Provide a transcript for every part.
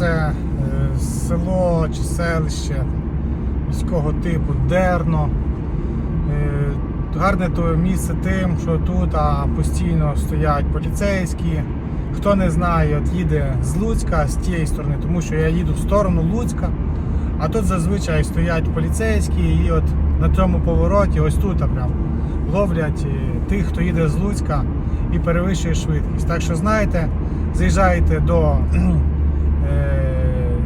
це е, село чи селище міського типу Дерно. Е, Гарне то місце тим, що тут а, постійно стоять поліцейські. Хто не знає, от їде з Луцька, з тієї сторони, тому що я їду в сторону Луцька, а тут зазвичай стоять поліцейські, і от на цьому повороті, ось тут прям ловлять е, тих, хто їде з Луцька і перевищує швидкість. Так що знаєте, заїжджаєте до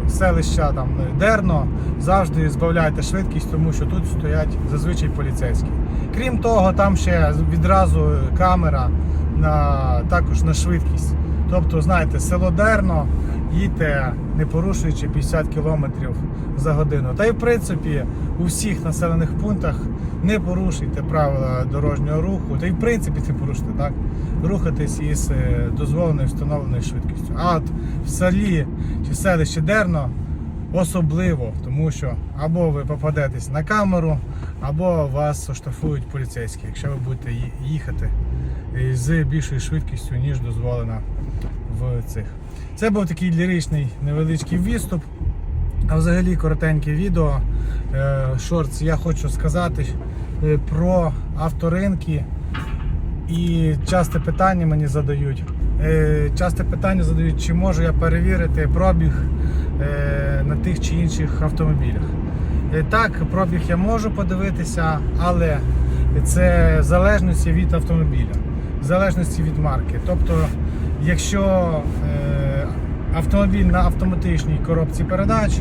селища там Дерно, завжди збавляйте швидкість, тому що тут стоять зазвичай поліцейські. Крім того, там ще відразу камера на, також на швидкість. Тобто, знаєте, село Дерно, їдьте не порушуючи 50 км за годину. Та й в принципі у всіх населених пунктах не порушуйте правила дорожнього руху, та й в принципі не порушуйте так. Рухатись із е, дозволеною встановленою швидкістю. А от в селі чи селищі Дерно особливо, тому що або ви попадетесь на камеру, або вас оштрафують поліцейські, якщо ви будете їхати з більшою швидкістю, ніж дозволено в цих. Це був такий ліричний невеличкий відступ. А взагалі коротеньке відео. е, Шортс, я хочу сказати е, про авторинки. І часте питання мені задають. Е, Часте питання задають, чи можу я перевірити пробіг е, на тих чи інших автомобілях. Е, Так, пробіг я можу подивитися, але це в залежності від автомобіля, в залежності від марки. Тобто, якщо автомобіль на автоматичній коробці передач,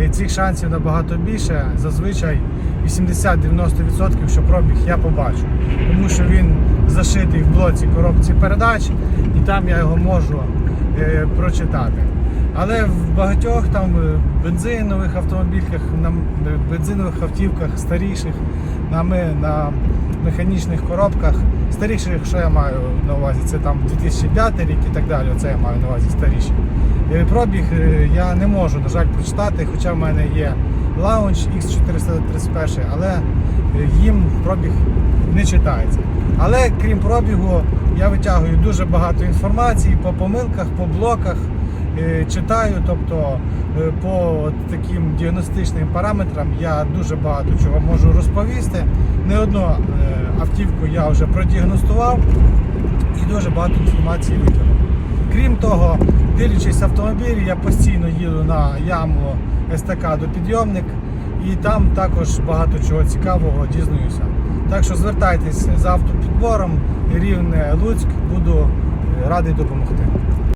е, цих шансів набагато більше. Зазвичай 80-90% що пробіг я побачу. Тому що він зашитий в блоці коробці передач, і там я його можу е, прочитати. Але в багатьох там е, бензинових автомобілях, на бензинових автівках старіших, на, ми- на механічних коробках, старіших, що я маю на увазі, це там 2005 рік і так далі. Оце я маю на увазі старіші. Е, Пробіг е, я не можу, на жаль, прочитати, хоча в мене є лаунч X431, але е, їм пробіг не читається. Але крім пробігу, я витягую дуже багато інформації по помилках, по блоках. Читаю, тобто по таким діагностичним параметрам я дуже багато чого можу розповісти. Не одну автівку я вже продіагностував і дуже багато інформації викинув. Крім того, дивлячись автомобіль, я постійно їду на яму естакаду підйомник і там також багато чого цікавого дізнаюся. Так що звертайтесь за автопідбором, рівне Луцьк, буду е, радий допомогти.